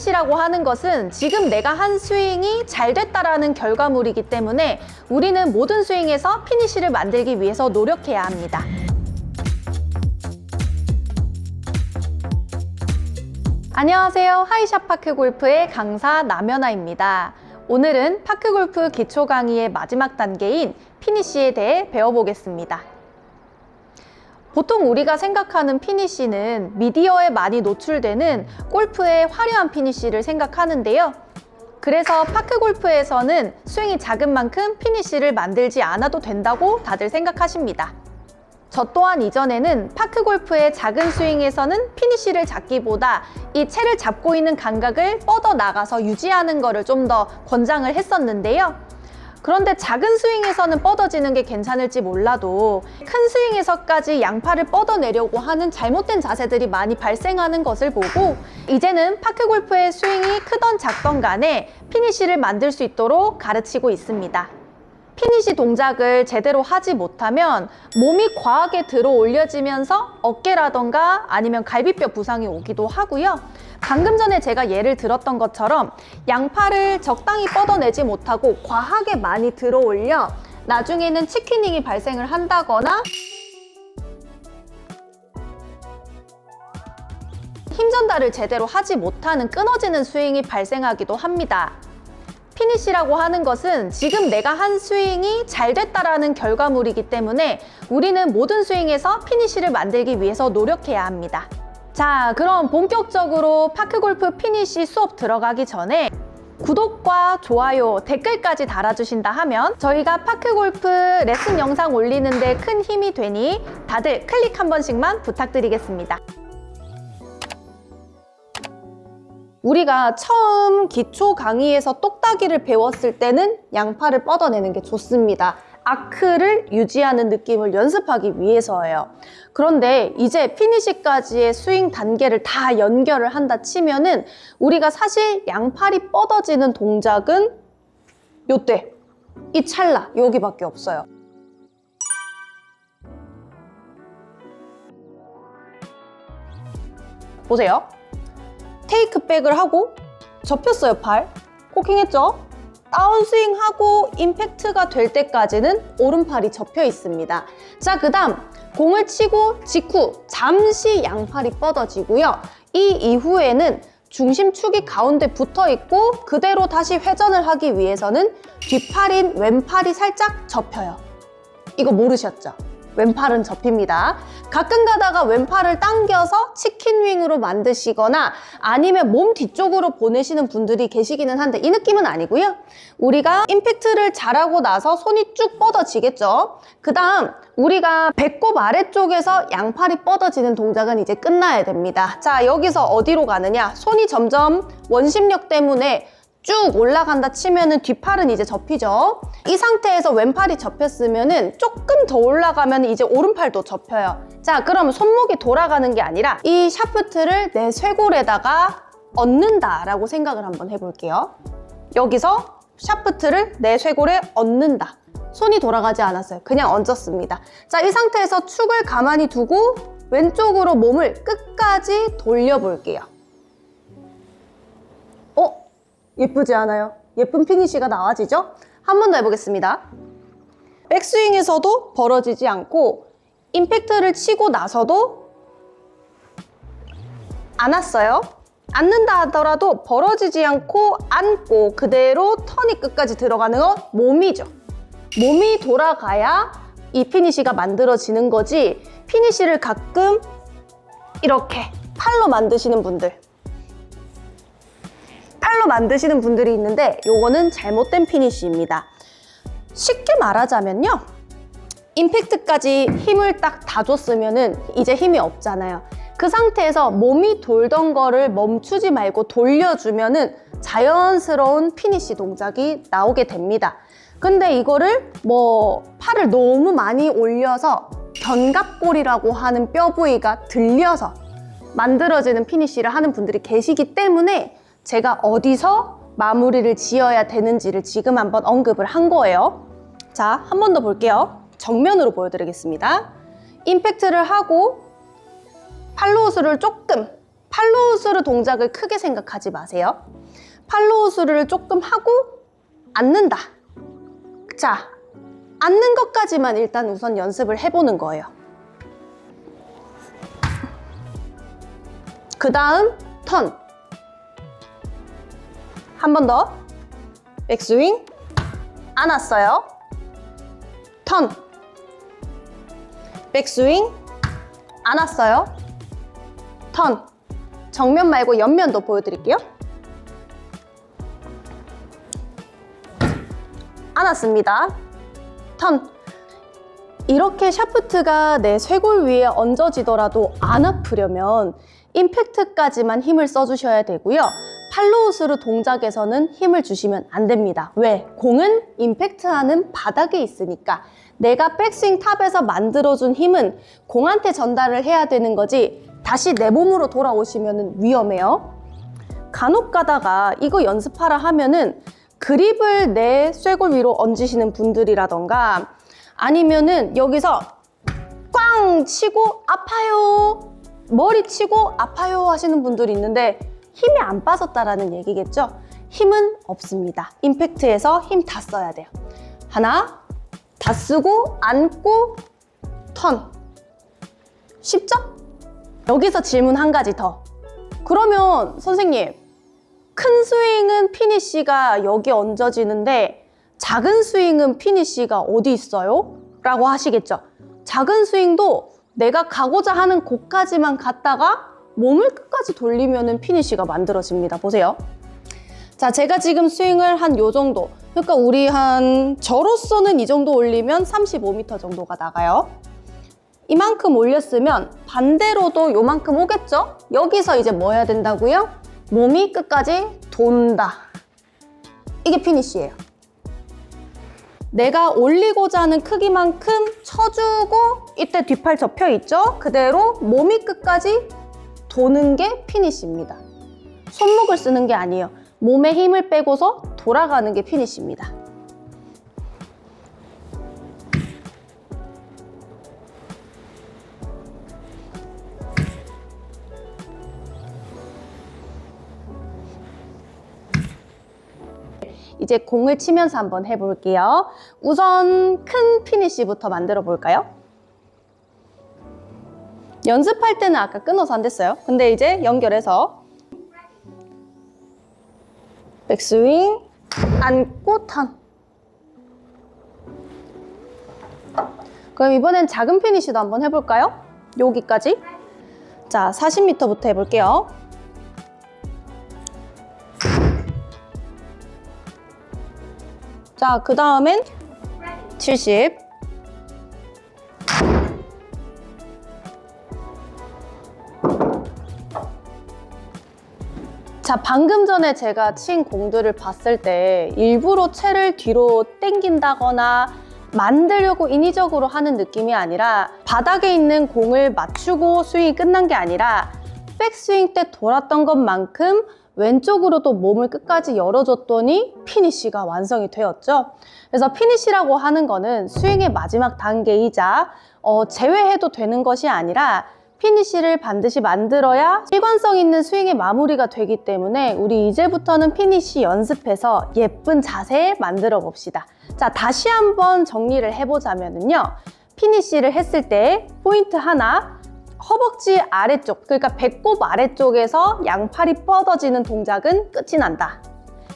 피니시라고 하는 것은 지금 내가 한 스윙이 잘 됐다라는 결과물이기 때문에 우리는 모든 스윙에서 피니시를 만들기 위해서 노력해야 합니다. 안녕하세요. 하이샷 파크 골프의 강사 남연아입니다. 오늘은 파크 골프 기초 강의의 마지막 단계인 피니시에 대해 배워보겠습니다. 보통 우리가 생각하는 피니시는 미디어에 많이 노출되는 골프의 화려한 피니시를 생각하는데요. 그래서 파크 골프에서는 스윙이 작은 만큼 피니시를 만들지 않아도 된다고 다들 생각하십니다. 저 또한 이전에는 파크 골프의 작은 스윙에서는 피니시를 잡기보다 이 채를 잡고 있는 감각을 뻗어 나가서 유지하는 것을 좀 더 권장을 했었는데요. 그런데 작은 스윙에서는 뻗어지는 게 괜찮을지 몰라도 큰 스윙에서까지 양팔을 뻗어내려고 하는 잘못된 자세들이 많이 발생하는 것을 보고 이제는 파크 골프의 스윙이 크던 작던 간에 피니시를 만들 수 있도록 가르치고 있습니다. 피니시 동작을 제대로 하지 못하면 몸이 과하게 들어 올려지면서 어깨라던가 아니면 갈비뼈 부상이 오기도 하고요. 방금 전에 제가 예를 들었던 것처럼 양팔을 적당히 뻗어내지 못하고 과하게 많이 들어 올려 나중에는 치키닝이 발생을 한다거나 힘 전달을 제대로 하지 못하는 끊어지는 스윙이 발생하기도 합니다. 피니시라고 하는 것은 지금 내가 한 스윙이 잘 됐다라는 결과물이기 때문에 우리는 모든 스윙에서 피니시를 만들기 위해서 노력해야 합니다. 자, 그럼 본격적으로 파크골프 피니시 수업 들어가기 전에 구독과 좋아요, 댓글까지 달아주신다 하면 저희가 파크골프 레슨 영상 올리는데 큰 힘이 되니 다들 클릭 한 번씩만 부탁드리겠습니다. 우리가 처음 기초 강의에서 똑딱이를 배웠을 때는 양팔을 뻗어내는 게 좋습니다. 아크를 유지하는 느낌을 연습하기 위해서예요. 그런데 이제 피니시까지의 스윙 단계를 다 연결을 한다 치면은 우리가 사실 양팔이 뻗어지는 동작은 요때 이 찰나 여기밖에 없어요. 보세요. 테이크백을 하고 접혔어요 팔 코킹했죠? 다운스윙 하고 임팩트가 될 때까지는 오른팔이 접혀 있습니다. 자그 다음 공을 치고 직후 잠시 양팔이 뻗어지고요. 이 이후에는 중심축이 가운데 붙어 있고 그대로 다시 회전을 하기 위해서는 뒷팔인 왼팔이 살짝 접혀요. 이거 모르셨죠? 왼팔은 접힙니다. 가끔 가다가 왼팔을 당겨서 치킨윙으로 만드시거나 아니면 몸 뒤쪽으로 보내시는 분들이 계시기는 한데 이 느낌은 아니고요. 우리가 임팩트를 잘하고 나서 손이 쭉 뻗어지겠죠. 그 다음 우리가 배꼽 아래쪽에서 양팔이 뻗어지는 동작은 이제 끝나야 됩니다. 자 여기서 어디로 가느냐 손이 점점 원심력 때문에 쭉 올라간다 치면은 뒷팔은 이제 접히죠. 이 상태에서 왼팔이 접혔으면은 조금 더 올라가면 이제 오른팔도 접혀요. 자, 그럼 손목이 돌아가는 게 아니라 이 샤프트를 내 쇄골에다가 얹는다라고 생각을 한번 해볼게요. 여기서 샤프트를 내 쇄골에 얹는다. 손이 돌아가지 않았어요. 그냥 얹었습니다. 자, 이 상태에서 축을 가만히 두고 왼쪽으로 몸을 끝까지 돌려볼게요. 예쁘지 않아요? 예쁜 피니쉬가 나와지죠? 한 번 더 해보겠습니다. 백스윙에서도 벌어지지 않고 임팩트를 치고 나서도 안 왔어요. 앉는다 하더라도 벌어지지 않고 앉고 그대로 턴이 끝까지 들어가는 건 몸이죠. 몸이 돌아가야 이 피니쉬가 만들어지는 거지 피니쉬를 가끔 이렇게 팔로 만드시는 분들 팔로 만드시는 분들이 있는데 요거는 잘못된 피니쉬입니다. 쉽게 말하자면요. 임팩트까지 힘을 딱 다 줬으면은 이제 힘이 없잖아요. 그 상태에서 몸이 돌던 거를 멈추지 말고 돌려주면 은 자연스러운 피니쉬 동작이 나오게 됩니다. 근데 이거를 뭐 팔을 너무 많이 올려서 견갑골이라고 하는 뼈 부위가 들려서 만들어지는 피니쉬를 하는 분들이 계시기 때문에 제가 어디서 마무리를 지어야 되는지를 지금 한번 언급을 한 거예요. 자, 한 번 더 볼게요. 정면으로 보여드리겠습니다. 임팩트를 하고 팔로우스를 조금 팔로우스루 동작을 크게 생각하지 마세요. 팔로우스루를 조금 하고 앉는다. 자, 앉는 것까지만 일단 우선 연습을 해보는 거예요. 그 다음 턴. 한 번 더. 백스윙. 안았어요. 턴. 백스윙. 안았어요. 턴. 정면 말고 옆면도 보여드릴게요. 안았습니다. 턴. 이렇게 샤프트가 내 쇄골 위에 얹어지더라도 안 아프려면 임팩트까지만 힘을 써주셔야 되고요. 팔로우스루 동작에서는 힘을 주시면 안 됩니다. 왜? 공은 임팩트하는 바닥에 있으니까 내가 백스윙 탑에서 만들어준 힘은 공한테 전달을 해야 되는 거지 다시 내 몸으로 돌아오시면 위험해요. 간혹 가다가 이거 연습하라 하면은 그립을 내 쇄골 위로 얹으시는 분들이라던가 아니면은 여기서 꽝 치고 아파요 머리 치고 아파요 하시는 분들이 있는데 힘이 안 빠졌다라는 얘기겠죠 힘은 없습니다 임팩트에서 힘 다 써야 돼요 하나 다 쓰고 앉고 턴 쉽죠? 여기서 질문 한 가지 더 그러면 선생님 큰 스윙은 피니쉬가 여기 얹어지는데 작은 스윙은 피니쉬가 어디 있어요? 라고 하시겠죠. 작은 스윙도 내가 가고자 하는 곳까지만 갔다가 몸을 끝까지 돌리면 피니쉬가 만들어집니다. 보세요. 자, 제가 지금 스윙을 한 요 정도. 그러니까 우리 한 저로서는 이 정도 올리면 35m 정도가 나가요. 이만큼 올렸으면 반대로도 요만큼 오겠죠? 여기서 이제 뭐 해야 된다고요? 몸이 끝까지 돈다. 이게 피니쉬예요. 내가 올리고자 하는 크기만큼 쳐주고 이때 뒷팔 접혀 있죠? 그대로 몸이 끝까지 도는 게 피니쉬입니다. 손목을 쓰는 게 아니에요. 몸에 힘을 빼고서 돌아가는 게 피니쉬입니다. 이제 공을 치면서 한번 해볼게요. 우선 큰 피니쉬부터 만들어 볼까요? 연습할 때는 아까 끊어서 안 됐어요. 근데 이제 연결해서 백스윙, 안고 턴. 그럼 이번엔 작은 피니쉬도 한번 해볼까요? 여기까지. 자, 40m부터 해볼게요. 자, 그 다음엔 70. 자, 방금 전에 제가 친 공들을 봤을 때 일부러 채를 뒤로 당긴다거나 만들려고 인위적으로 하는 느낌이 아니라 바닥에 있는 공을 맞추고 스윙이 끝난 게 아니라 백스윙 때 돌았던 것만큼 왼쪽으로도 몸을 끝까지 열어줬더니 피니쉬가 완성이 되었죠. 그래서 피니쉬라고 하는 거는 스윙의 마지막 단계이자 어, 제외해도 되는 것이 아니라 피니쉬를 반드시 만들어야 일관성 있는 스윙의 마무리가 되기 때문에 우리 이제부터는 피니쉬 연습해서 예쁜 자세 만들어 봅시다. 자, 다시 한번 정리를 해보자면요. 피니쉬를 했을 때 포인트 하나, 허벅지 아래쪽, 그러니까 배꼽 아래쪽에서 양팔이 뻗어지는 동작은 끝이 난다.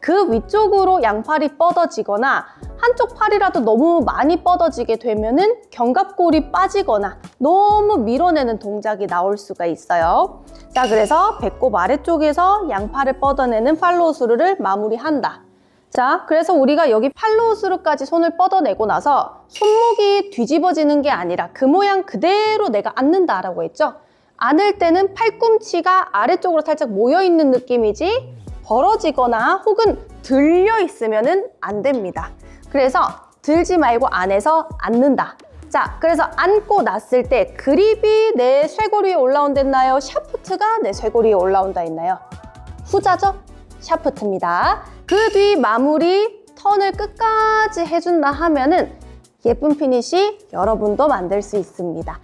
그 위쪽으로 양팔이 뻗어지거나 한쪽 팔이라도 너무 많이 뻗어지게 되면은 견갑골이 빠지거나 너무 밀어내는 동작이 나올 수가 있어요. 자, 그래서 배꼽 아래쪽에서 양팔을 뻗어내는 팔로우 스루를 마무리한다. 자, 그래서 우리가 여기 팔로우 스루까지 손을 뻗어내고 나서 손목이 뒤집어지는 게 아니라 그 모양 그대로 내가 앉는다라고 했죠? 앉을 때는 팔꿈치가 아래쪽으로 살짝 모여있는 느낌이지 벌어지거나 혹은 들려 있으면 안 됩니다. 그래서 들지 말고 안에서 앉는다. 자, 그래서 앉고 났을 때 그립이 내 쇄골 위에 올라온댔나요? 샤프트가 내 쇄골 위에 올라온다 했나요? 후자죠? 샤프트입니다. 그 뒤 마무리 턴을 끝까지 해준다 하면은 예쁜 피니시 여러분도 만들 수 있습니다.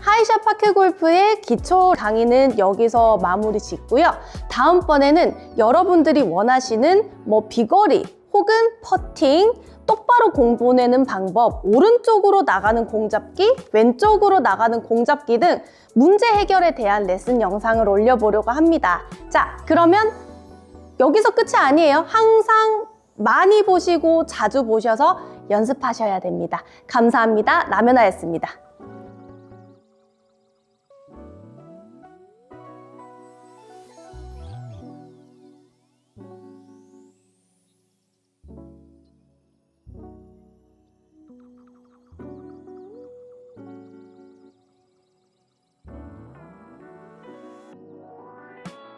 하이샷 파크 골프의 기초 강의는 여기서 마무리 짓고요. 다음번에는 여러분들이 원하시는 뭐 비거리 혹은 퍼팅, 똑바로 공 보내는 방법, 오른쪽으로 나가는 공 잡기, 왼쪽으로 나가는 공 잡기 등 문제 해결에 대한 레슨 영상을 올려보려고 합니다. 자, 그러면 여기서 끝이 아니에요. 항상 많이 보시고 자주 보셔서 연습하셔야 됩니다. 감사합니다. 라면아였습니다.